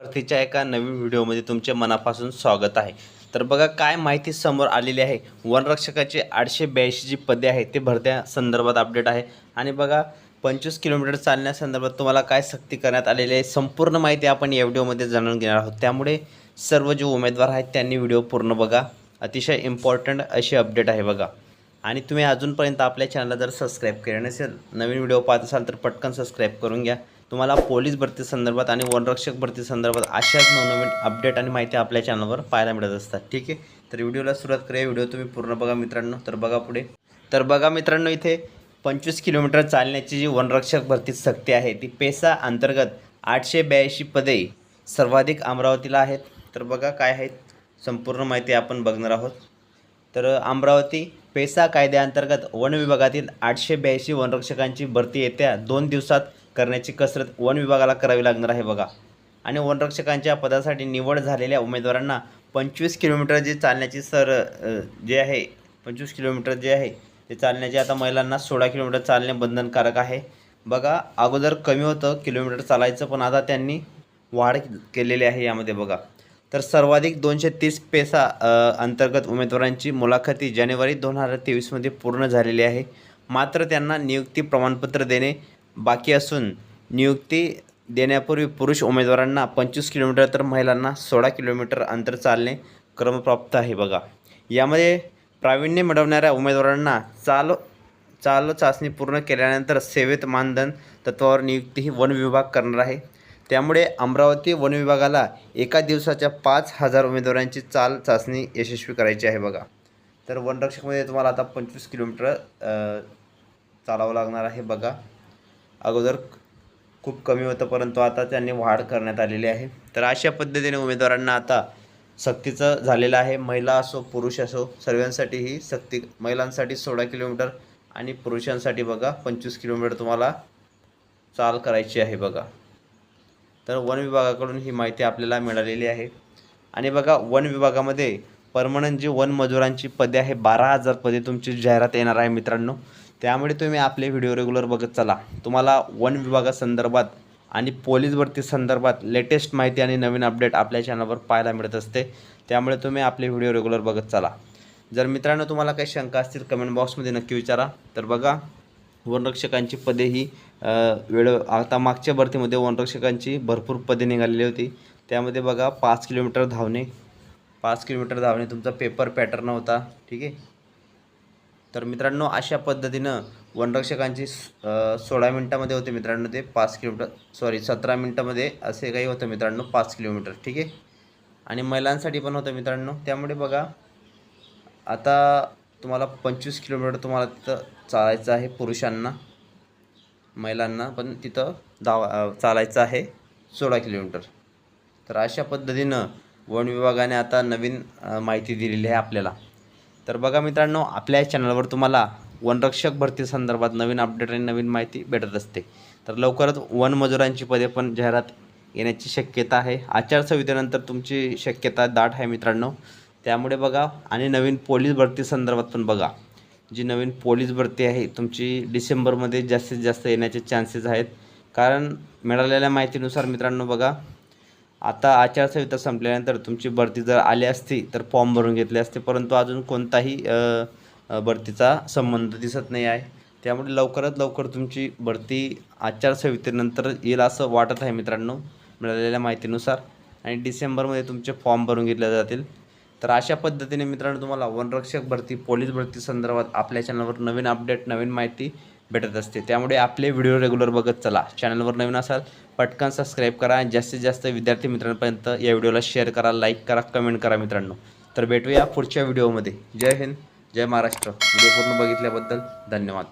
भरतीच्या एका नवीन व्हिडिओमध्ये तुमचे मनापासून स्वागत आहे. तर बघा काय माहिती समोर आलेली आहे. वनरक्षकाचे आठशे ब्याऐंशी जी पदे आहेत ते भरत्या संदर्भात अपडेट आहे. आणि बघा पंचवीस किलोमीटर चालण्यासंदर्भात तुम्हाला काय सक्ती करण्यात आलेली आहे संपूर्ण माहिती आपण या व्हिडिओमध्ये जाणून घेणार आहोत. त्यामुळे सर्व जे उमेदवार आहेत त्यांनी व्हिडिओ पूर्ण बघा. अतिशय इम्पॉर्टंट अशी अपडेट आहे बघा. आणि तुम्ही अजूनपर्यंत आपल्या चॅनलला जर सबस्क्राईब केलं नसेल नवीन व्हिडिओ पाहत असाल तर पटकन सबस्क्राईब करून घ्या. तुम्हाला पोलीस भरती संदर्भात आणि वनरक्षक भरती संदर्भात अशाच नवनवीन अपडेट आणि माहिती आपल्या चॅनलवर पाहायला मिळत असतात. ठीक आहे? तर व्हिडिओला सुरुवात करूया. व्हिडिओ तुम्ही पूर्ण बघा मित्रांनो. तर बघा पुढे. तर बघा मित्रांनो इथे पंचवीस किलोमीटर चालण्याची जी वनरक्षक भरती सक्ती आहे ती पेसा अंतर्गत आठशे ब्याऐंशी पदे सर्वाधिक अमरावतीला आहेत. तर बघा काय आहेत. संपूर्ण माहिती आपण बघणार आहोत. तर अमरावती पेसा कायद्याअंतर्गत वन विभागातील आठशे ब्याऐंशी वनरक्षकांची भरती येत्या दोन दिवसात करण्याची कसरत वन विभागाला करावी लागणार आहे बघा. आणि वनरक्षकांच्या पदासाठी निवड झालेल्या उमेदवारांना पंचवीस किलोमीटर जे चालण्याची सर जे आहे पंचवीस किलोमीटर जे आहे ते चालण्याचे आता महिलांना सोळा किलोमीटर चालणे बंधनकारक आहे. बघा अगोदर कमी होतं किलोमीटर चालायचं पण आता त्यांनी वाढ केलेली आहे यामध्ये बघा. तर सर्वाधिक दोनशे तीस पेसा अंतर्गत उमेदवारांची मुलाखती जानेवारी दोन हजार तेवीसमध्ये पूर्ण झालेली आहे. मात्र त्यांना नियुक्ती प्रमाणपत्र देणे बाकी असून नियुक्ती देण्यापूर्वी पुरुष उमेदवारांना पंचवीस किलोमीटर तर महिलांना सोळा किलोमीटर अंतर चालणे क्रमप्राप्त आहे बघा. यामध्ये प्रावीण्य मिळवणाऱ्या उमेदवारांना चाल चाल चाचणी पूर्ण केल्यानंतर सेवेत मानधन तत्वावर नियुक्ती ही वन विभाग करणार आहे. त्यामुळे अमरावती वन विभागाला एका दिवसाच्या पाच हजार उमेदवारांची चाल चाचणी यशस्वी करायची आहे बघा. तर वनरक्षकमध्ये तुम्हाला आता पंचवीस किलोमीटर चालावं लागणार आहे बघा. अगोदर खूप कमी होतं परंतु आता त्यांनी वाढ करण्यात आलेली आहे. तर अशा पद्धतीने उमेदवारांना आता सक्तीचं झालेलं आहे. महिला असो पुरुष असो सर्वांसाठी ही सक्ती महिलांसाठी सोळा किलोमीटर आणि पुरुषांसाठी बघा पंचवीस किलोमीटर तुम्हाला चाल करायची आहे बघा. तर वन विभागाकडून ही माहिती आपल्याला मिळालेली आहे. आणि बघा वन विभागामध्ये परमनंट जी वन मजुरांची पदे आहे बारा हजार पदे तुमची जाहिरात येणार आहे मित्रांनो. त्यामुळे तुम्ही आपले व्हिडिओ रेग्युलर बघत चला. तुम्हाला वन विभागासंदर्भात आणि पोलीस भरती संदर्भात लेटेस्ट माहिती आणि नवीन अपडेट आपल्या चॅनलवर पाहायला मिळत असते. त्यामुळे तुम्ही आपले व्हिडिओ रेग्युलर बघत चला. जर मित्रांनो तुम्हाला काही शंका असतील कमेंट बॉक्समध्ये नक्की विचारा. तर बघा वनरक्षकांची पदे ही वेळ आता मागच्या भरतीमध्ये वनरक्षकांची भरपूर पदे निघालेली होती. त्यामध्ये बघा पाच किलोमीटर धावणे. पाच किलोमीटर धावणे तुमचा पेपर पॅटर्न होता ठीक आहे? तर मित्रांनो अशा पद्धतीनं वनरक्षकांची सोळा मिनटामध्ये होते मित्रांनो ते पाच किलोमीटर सॉरी सतरा मिनटामध्ये असे काही होतं मित्रांनो पाच किलोमीटर ठीक आहे? आणि महिलांसाठी पण होतं मित्रांनो त्यामुळे बघा आता तुम्हाला पंचवीस किलोमीटर तुम्हाला तिथं चालायचं आहे पुरुषांना महिलांना पण तिथं धावा चालायचं आहे सोळा किलोमीटर. तर अशा पद्धतीनं वन विभागाने आता नवीन माहिती दिलेली आहे आपल्याला. तर बघा मित्रांनो आपल्या चॅनलवर तुम्हाला वनरक्षक भरती संदर्भात नवीन अपडेट आणि नवीन माहिती भेटत असते. तर लवकरच वन मजुरांची पदे पण जाहिरात येण्याची शक्यता आहे. आचारसंहितेनंतर तुमची शक्यता दाट आहे मित्रांनो. त्यामुळे बघा आणि नवीन पोलीस भरती संदर्भात पण बघा. जी नवीन पोलीस भरती आहे तुमची डिसेंबरमध्ये जास्तीत जास्त येण्याचे चान्सेस आहेत. कारण मिळालेल्या माहितीनुसार मित्रांनो बघा आता आचारसंहिता संपल्यानंतर तुमची भरती जर आली असती तर फॉर्म भरून घेतले असते. परंतु अजून कोणताही भरतीचा संबंध दिसत नाही आहे. त्यामुळे लवकरात लवकर तुमची भरती आचारसंहितेनंतर येईल असं वाटत आहे मित्रांनो मिळालेल्या माहितीनुसार. आणि डिसेंबरमध्ये तुमचे फॉर्म भरून घेतले जातील. तर अशा पद्धतीने मित्रांनो तुम्हाला वनरक्षक भरती पोलीस भरती संदर्भात आपल्या चॅनलवर नवीन अपडेट नवीन माहिती भेटत असते. त्यामुळे आपले व्हिडिओ रेग्युलर बघत चला. चॅनलवर नवीन असाल पटकन सबस्क्राईब करा आणि जास्तीत जास्त विद्यार्थी मित्रांपर्यंत या व्हिडिओला शेअर करा लाईक करा कमेंट करा मित्रांनो. तर भेटूया पुढच्या व्हिडिओमध्ये जय हिंद जय महाराष्ट्र. व्हिडिओ पूर्ण बघितल्याबद्दल धन्यवाद.